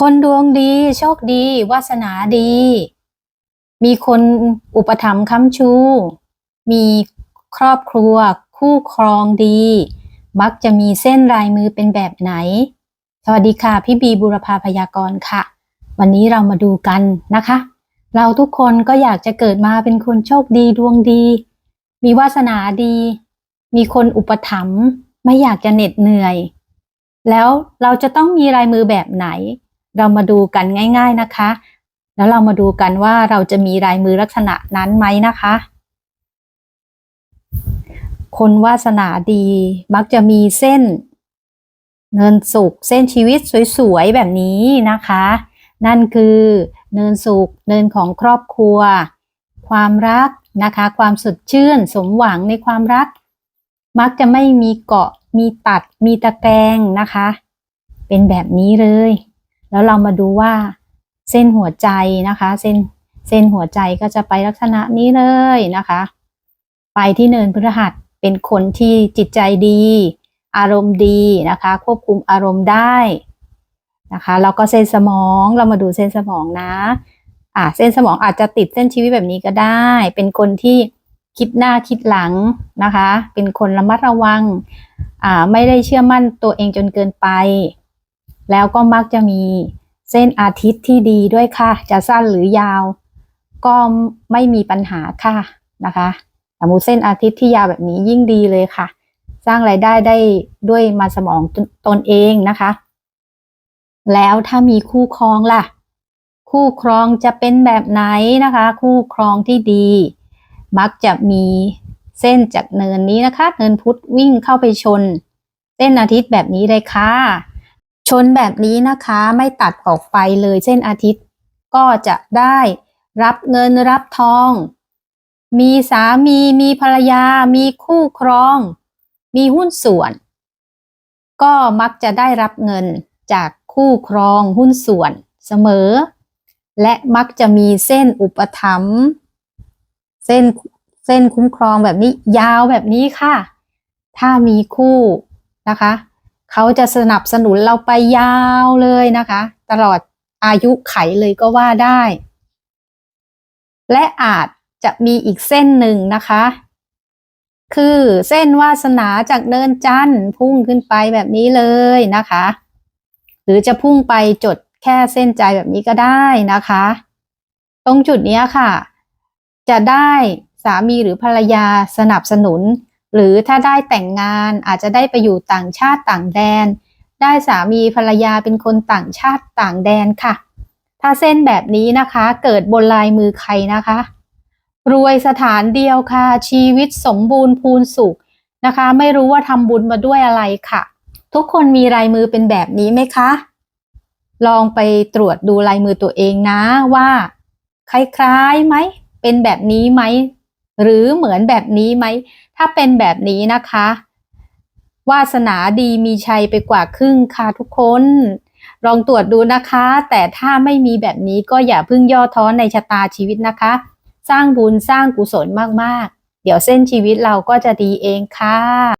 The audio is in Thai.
คนดวงดี โชคดี วาสนาดี มีคนอุปถัมภ์ค้ำชู มีครอบครัว คู่ครองดี มักจะมีเส้นลายมือเป็นแบบไหน สวัสดีค่ะ พี่บีบุรพาพยากรณ์ค่ะ วันนี้เรามาดูกันนะคะ เราทุกคนก็อยากจะเกิดมาเป็นคนโชคดีดวงดี มีวาสนาดี มีคนอุปถัมภ์ไม่อยากจะเหน็ดเหนื่อย แล้วเราจะต้องมีลายมือแบบไหน เรามาดูกันง่าย ๆนะคะ แล้วเรามาดูกันว่าเราจะมีลายมือลักษณะนั้นไหมนะคะ คนวาสนาดีมักจะมีเส้น เนินสุขเส้นชีวิตสวยๆแบบนี้นะคะ นั่นคือเนินสุขเนินของครอบครัว ความรักนะคะ ความสดชื่นสมหวังในความรัก มักจะไม่มีเกาะมีตัดมีตะแกรงนะคะ เป็นแบบนี้เลย แล้วเรามาดูว่าเส้นหัวใจนะคะ เส้นเส้นหัวใจก็จะไปลักษณะนี้เลยนะคะ ไปที่เนินพฤหัสเป็นคนที่จิตใจดี อารมณ์ดีนะคะ ควบคุมอารมณ์ได้นะคะแล้วก็เส้นสมองเรามาดูเส้นสมองนะอ่าเส้นสมองอาจจะติดเส้นชีวิตแบบนี้ก็ได้ เป็นคนที่คิดหน้าคิดหลังนะคะ เป็นคนระมัดระวังอ่าไม่ได้เชื่อมั่นตัวเองจนเกินไป แล้วก็มักจะมีเส้นอาทิตย์ที่ดีด้วยค่ะ จะสั้นหรือยาว ก็ไม่มีปัญหาค่ะนะคะสมมติเส้นอาทิตย์ที่ยาวแบบนี้ยิ่งดีเลยค่ะ สร้างไรายได้ได้ด้วยมาสมองตตนเองนะคะ แล้วถ้ามีคู่ครองล่ะ คู่ครองจะเป็นแบบไหนนะคะ คู่ครองที่ดี มักจะมีเส้นจากเนินนี้นะคะ เนินพุธวิ่งเข้าไปชน เส้นอาทิตย์แบบนี้เลยค่ะ ชนแบบนี้นะคะไม่ตัดออกไปเลยเส้นอาทิตย์ ก็จะได้รับเงินรับทอง มีสามีมีภรรยา มีคู่ครอง มีหุ้นส่วน ก็มักจะได้รับเงินจากคู่ครองหุ้นส่วนเสมอ และมักจะมีเส้นอุปถัมภ์เส้นเส้นคุ้มครองแบบนี้ยาวแบบนี้ค่ะ ถ้ามีคู่นะคะ เขาจะสนับสนุนเราไปยาวเลยนะคะ ตลอดอายุไขเลยก็ว่าได้ และอาจจะมีอีกเส้นหนึ่งนะคะ คือเส้นวาสนาจากเนินจันทร์พุ่งขึ้นไปแบบนี้เลยนะคะ หรือจะพุ่งไปจดแค่เส้นใจแบบนี้ก็ได้นะคะ ตรงจุดนี้ค่ะ จะได้สามีหรือภรรยาสนับสนุน หรือถ้าได้แต่งงานอาจจะได้ไปอยู่ต่างชาติต่างแดน ได้สามีภรรยาเป็นคนต่างชาติต่างแดนค่ะ ถ้าเส้นแบบนี้นะคะเกิดบนลายมือใครนะคะ รวยสถานเดียวค่ะ ชีวิตสมบูรณ์พูนสุขนะคะ ไม่รู้ว่าทำบุญมาด้วยอะไรค่ะ ทุกคนมีลายมือเป็นแบบนี้ไหมคะ ลองไปตรวจดูลายมือตัวเองนะว่า คล้ายๆไหมเป็นแบบนี้ไหม หรือเหมือนแบบนี้ไหม ถ้าเป็นแบบนี้นะคะ วาสนาดีมีชัยไปกว่าครึ่งค่ะทุกคน ลองตรวจดูนะคะ แต่ถ้าไม่มีแบบนี้ก็อย่าเพิ่งย่อท้อในชะตาชีวิตนะคะ สร้างบุญสร้างกุศลมากๆ เดี๋ยวเส้นชีวิตเราก็จะดีเองค่ะ